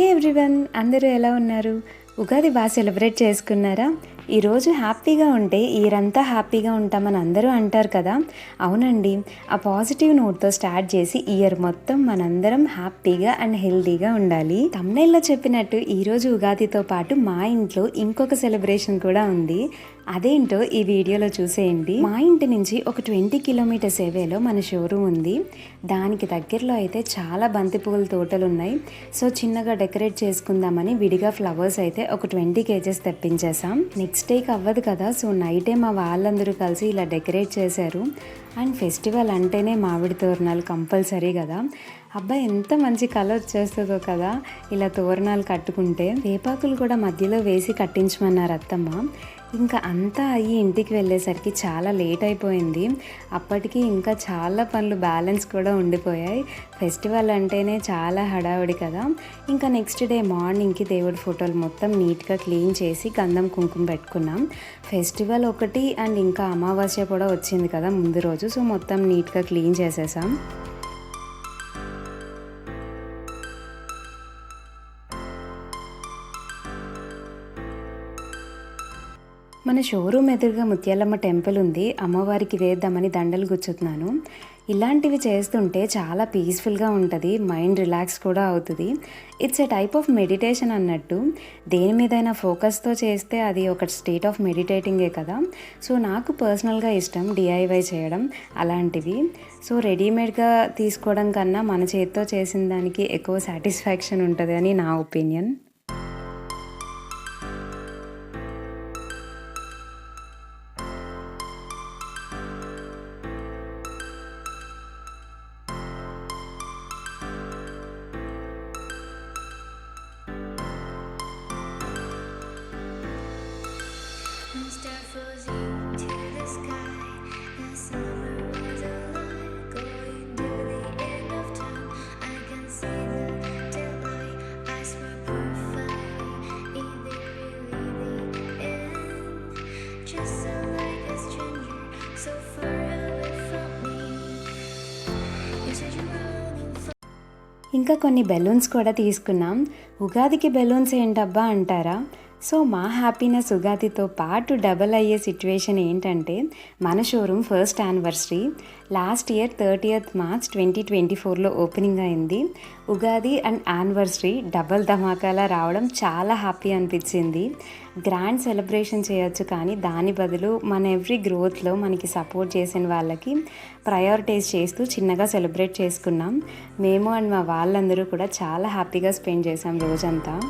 హే everyone అందరూ ఎలా ఉన్నారు? ఉగాది బాగా సెలబ్రేట్ చేసుకున్నారా? ఈరోజు హ్యాపీగా ఉంటే ఈరంతా హ్యాపీగా ఉంటామని అందరూ అంటారు కదా? అవునండి. ఆ పాజిటివ్ నోట్తో స్టార్ట్ చేసి ఇయర్ మొత్తం మనందరం హ్యాపీగా అండ్ హెల్దీగా ఉండాలి. తమ్నైల్లో చెప్పినట్టు ఈరోజు ఉగాదితో పాటు మా ఇంట్లో ఇంకొక సెలబ్రేషన్ కూడా ఉంది. అదేంటో ఈ వీడియోలో చూసేయండి. మా ఇంటి నుంచి ఒక ట్వంటీ కిలోమీటర్స్ ఏవేలో మన షోరూమ్ ఉంది. దానికి దగ్గరలో అయితే చాలా బంతి పువ్వుల తోటలు ఉన్నాయి. సో చిన్నగా డెకరేట్ చేసుకుందామని విడిగా ఫ్లవర్స్ అయితే ఒక ట్వంటీ కేజెస్ తెప్పించేసాం నెక్స్ట్ డేకి అవ్వదు కదా సో నైటే మా వాళ్ళందరూ కలిసి ఇలా డెకరేట్ చేశారు. అండ్ ఫెస్టివల్ అంటేనే మామిడి తోరణాలు కంపల్సరీ కదా. అబ్బాయి ఎంత మంచి కలర్ వచ్చేస్తుందో కదా ఇలా తోరణాలు కట్టుకుంటే. వేపాకులు కూడా మధ్యలో వేసి కట్టించమన్నారు అత్తమ్మ. ఇంకా అంతా అయ్యి ఇంటికి వెళ్ళేసరికి చాలా లేట్ అయిపోయింది. అప్పటికి ఇంకా చాలా పనులు బ్యాలెన్స్ కూడా ఉండిపోయాయి. ఫెస్టివల్ అంటేనే చాలా హడావిడి కదా. ఇంకా నెక్స్ట్ డే మార్నింగ్కి దేవుడి ఫోటోలు మొత్తం నీట్గా క్లీన్ చేసి గంధం కుంకుమ పెట్టుకున్నాం. ఫెస్టివల్ ఒకటి అండ్ ఇంకా అమావాస్య కూడా వచ్చింది కదా ముందు రోజు. సో మొత్తం నీట్గా క్లీన్ చేసేసాం. మన షోరూమ్ ఎదురుగా ముత్యాలమ్మ టెంపుల్ ఉంది. అమ్మవారికి వేద్దామని దండలు గుచ్చుతున్నాను. ఇలాంటివి చేస్తుంటే చాలా పీస్ఫుల్గా ఉంటుంది. మైండ్ రిలాక్స్ కూడా అవుతుంది. It's a type of meditation అన్నట్టు. దేని మీదైనా ఫోకస్తో చేస్తే అది ఒక స్టేట్ ఆఫ్ మెడిటేటింగే కదా. సో నాకు పర్సనల్గా ఇష్టం డిఐవై చేయడం అలాంటివి. సో రెడీమేడ్గా తీసుకోవడం కన్నా మన చేతితో చేసిన దానికి ఎక్కువ సాటిస్ఫాక్షన్ ఉంటుంది అని నా ఒపీనియన్ ఇంకా కొన్ని బెలూన్స్ కూడా తీసుకున్నాం. ఉగాదికి బెలూన్స్ ఏంటబ్బా అంటారా? సో మా హ్యాపీనెస్ ఉగాదితో పాటు డబల్ అయ్యే సిచ్యువేషన్ ఏంటంటే మన showroom first anniversary last year thirtieth March twenty twenty ఫోర్లో ఓపెనింగ్ అయింది. ఉగాది అండ్ యానివర్సరీ డబల్ ధమాకాలా రావడం చాలా హ్యాపీ అనిపించింది. గ్రాండ్ సెలబ్రేషన్ చేయొచ్చు కానీ దాని బదులు మన ఎవ్రీ గ్రోత్లో మనకి సపోర్ట్ చేసిన వాళ్ళకి ప్రయారిటైజ్ చేస్తూ చిన్నగా సెలబ్రేట్ చేసుకున్నాం. మేము అండ్ మా వాళ్ళందరూ కూడా చాలా హ్యాపీగా స్పెండ్ చేసాం రోజంతా.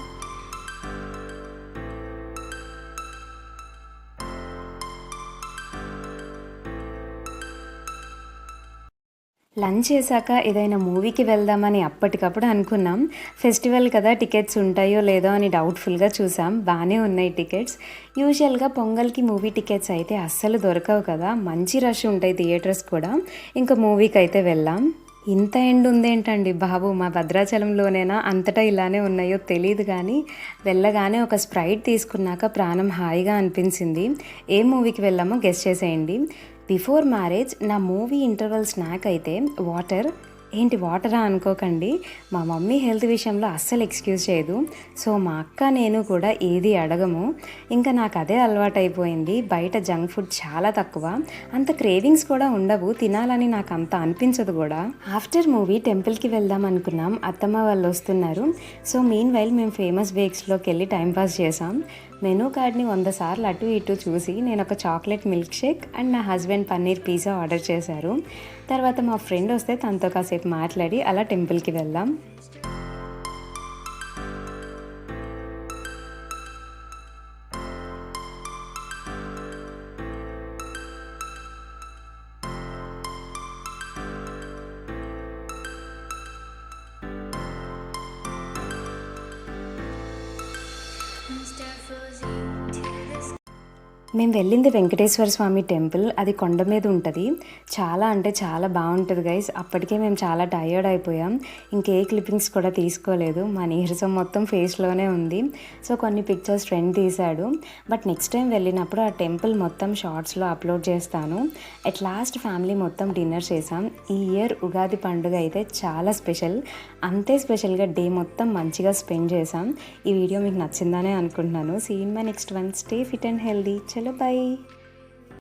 లంచ్ చేశాక ఏదైనా మూవీకి వెళ్దామని అప్పటికప్పుడు అనుకున్నాం. ఫెస్టివల్ కదా టికెట్స్ ఉంటాయో లేదో అని డౌట్ఫుల్గా చూసాం. బాగానే ఉన్నాయి టికెట్స్. యూజువల్గా పొంగల్కి మూవీ టికెట్స్ అయితే అస్సలు దొరకవు కదా. మంచి రష్ ఉంటాయి థియేటర్స్ కూడా. ఇంకా మూవీకి అయితే వెళ్ళాం. ఇంత ఎండ్ ఉందేంటండి బాబు? మా భద్రాచలంలోనేనా? అంతటా ఇలానే ఉన్నాయో తెలియదు కానీ వెళ్ళగానే ఒక స్ప్రైట్ తీసుకున్నాక ప్రాణం హాయిగా అనిపించింది. ఏ మూవీకి వెళ్ళామో గెస్ట్ చేసేయండి. బిఫోర్ మ్యారేజ్ నా మూవీ ఇంటర్వల్ స్నాక్ అయితే వాటర్. ఏంటి వాటరా అనుకోకండి. మా మమ్మీ హెల్త్ విషయంలో అస్సలు ఎక్స్క్యూజ్ చేయదు. సో మా అక్క నేను కూడా ఏది అడగము. ఇంకా నాకు అదే అలవాటైపోయింది. బయట జంక్ ఫుడ్ చాలా తక్కువ. అంత క్రేవింగ్స్ కూడా ఉండవు. తినాలని నాకు అంత అనిపించదు కూడా. ఆఫ్టర్ మూవీ టెంపుల్కి వెళ్దాం అనుకున్నాం. అత్తమ్మ వాళ్ళు వస్తున్నారు. సో మీన్ వైల్ మేము ఫేమస్ బేక్స్లోకి వెళ్ళి టైంపాస్ చేసాం మెనూ కార్డ్ని వంద సార్లు అటు ఇటు చూసి నేను ఒక చాక్లెట్ మిల్క్ షేక్ అండ్ నా హస్బెండ్ పన్నీర్ పిజ్జా ఆర్డర్ చేశారు. తర్వాత మా ఫ్రెండ్ వస్తే తనతో కాసేపు మాట్లాడి అలా టెంపుల్కి వెళ్దాం. మేము వెళ్ళింది వెంకటేశ్వర స్వామి టెంపుల్. అది కొండ మీద ఉంటుంది. చాలా అంటే చాలా బాగుంటుంది గైస్ అప్పటికే మేము చాలా టయర్డ్ అయిపోయాం. ఇంకే క్లిప్పింగ్స్ కూడా తీసుకోలేదు. మా నీరసం మొత్తం ఫేస్లోనే ఉంది. సో కొన్ని పిక్చర్స్ ఫ్రెండ్ తీశాడు. బట్ నెక్స్ట్ టైం వెళ్ళినప్పుడు ఆ టెంపుల్ మొత్తం షార్ట్స్లో అప్లోడ్ చేస్తాను. అట్ లాస్ట్ ఫ్యామిలీ మొత్తం డిన్నర్ చేసాం ఈ ఇయర్ ఉగాది పండుగ అయితే చాలా స్పెషల్ అంతే స్పెషల్గా డే మొత్తం మంచిగా స్పెండ్ చేసాం ఈ వీడియో మీకు నచ్చిందనే అనుకుంటున్నాను. See in my next one stay fit and healthy చలో బాయ్